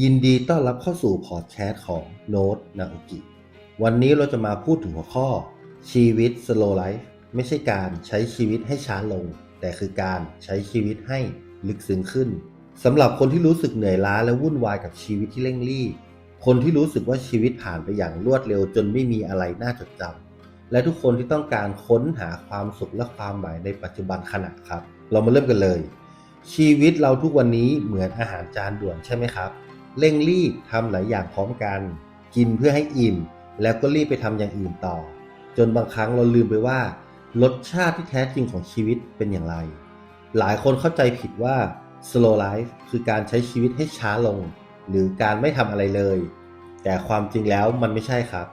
ยินดีต้อนรับเข้าสู่พอดแคสต์ของโน้ตนาโอกิวันนี้เราจะมาพูดถึงหัวข้อ ชีวิต slow life ไม่ใช่การใช้ชีวิตให้ช้าลง แต่คือการใช้ชีวิตให้ลึกซึ้งขึ้นสำหรับคนที่รู้สึกเหนื่อยล้าและวุ่นวายกับชีวิตที่เร่งรีบคนที่รู้สึกว่าชีวิตผ่านไปอย่างรวดเร็วจนไม่มีอะไรน่าจดจำและทุกคนที่ต้องการค้นหาความสุขและความหมายในปัจจุบันขณะครับ เรามาเริ่มกันเลย ชีวิตเราทุกวันนี้เหมือนอาหารจานด่วนใช่ไหมครับ เร่งรีบทำหลายอย่างพร้อมกัน กินเพื่อให้อิ่ม แล้วก็รีบไปทำอย่างอื่นต่อ จนบางครั้งเราลืมไปว่า รสชาติที่แท้จริงของชีวิตเป็นอย่างไร หลายคนเข้าใจผิดว่า slow life คือการใช้ชีวิตให้ช้าลง หรือการไม่ทำอะไรเลย แต่ความจริงแล้วมันไม่ใช่ครับ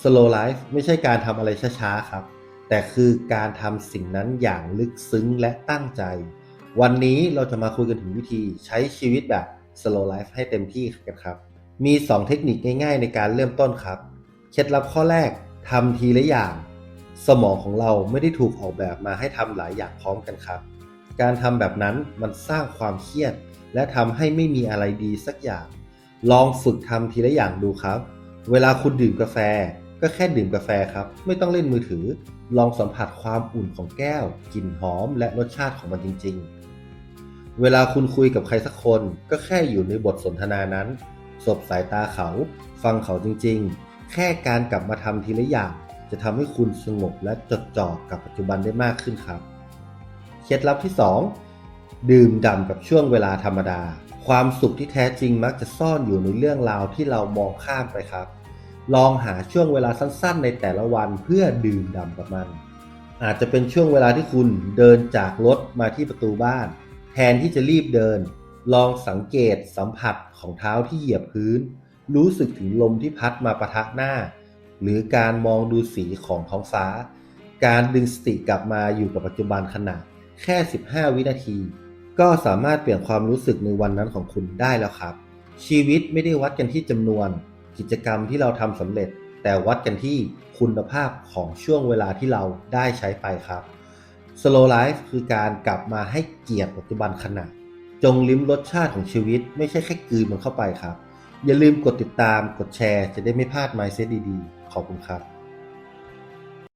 slow life ไม่ใช่การทำอะไรช้าๆครับ แต่คือการทำสิ่งนั้นอย่างลึกซึ้งและตั้งใจ วันนี้เราจะมาคุยกันถึงวิธีใช้ชีวิตแบบ slow life ให้เต็มที่กันครับ มี 2 เทคนิคง่ายๆ ในการเริ่มต้นครับ เคล็ดลับข้อแรกทำทีละอย่าง สมองของเราไม่ได้ถูกออกแบบมาให้ทำหลายอย่างพร้อมกันครับ การทำแบบนั้นมันสร้างความเครียด และทำให้ไม่มีอะไรดีสักอย่าง ลองฝึกทำทีละอย่างดูครับ เวลาคุณดื่มกาแฟ ก็แค่ดื่มกาแฟครับ ไม่ต้องเล่นมือถือ ลองสัมผัสความอุ่นของแก้ว กลิ่นหอม และรสชาติของมันจริง ๆ เวลาคุณคุยกับใครสักคนก็แค่อยู่ในบทสนทนานั้น สบสายตาเขา ฟังเขาจริงๆ แค่การกลับมาทำทีละอย่าง จะทำให้คุณสงบและจดจ่อกับปัจจุบันได้มากขึ้นครับ เคล็ดลับที่ 2 ดื่มด่ำกับช่วงเวลาธรรมดา ความสุขที่แท้จริงมักจะซ่อนอยู่ในเรื่องราวที่เรามองข้ามไปครับ ลองหาช่วงเวลาสั้นๆ ในแต่ละวันเพื่อดื่มด่ำกับมัน อาจจะเป็นช่วงเวลาที่คุณเดินจากรถมาที่ประตูบ้าน แทนที่จะรีบเดิน ลองสังเกตสัมผัสของเท้าที่เหยียบพื้น รู้สึกถึงลมที่พัดมาประทะหน้า หรือการมองดูสีของท้องฟ้า การดึงสติกลับมาอยู่กับปัจจุบันขณะแค่ 15 วินาที ก็สามารถเปลี่ยนความรู้สึกในวันนั้นของคุณได้แล้วครับ ชีวิตไม่ได้วัดกันที่จำนวน กิจกรรมที่เราทำสำเร็จ แต่วัดกันที่คุณภาพของช่วงเวลาที่เราได้ใช้ไปครับ slow life คือการกลับมาให้เกียรติปัจจุบันขณะ จงลิ้มรสชาติของชีวิต ไม่ใช่แค่กลืนมันเข้าไปครับ อย่าลืมกดติดตามกดแชร์ จะได้ไม่พลาด mindset ดีๆ ขอบคุณครับ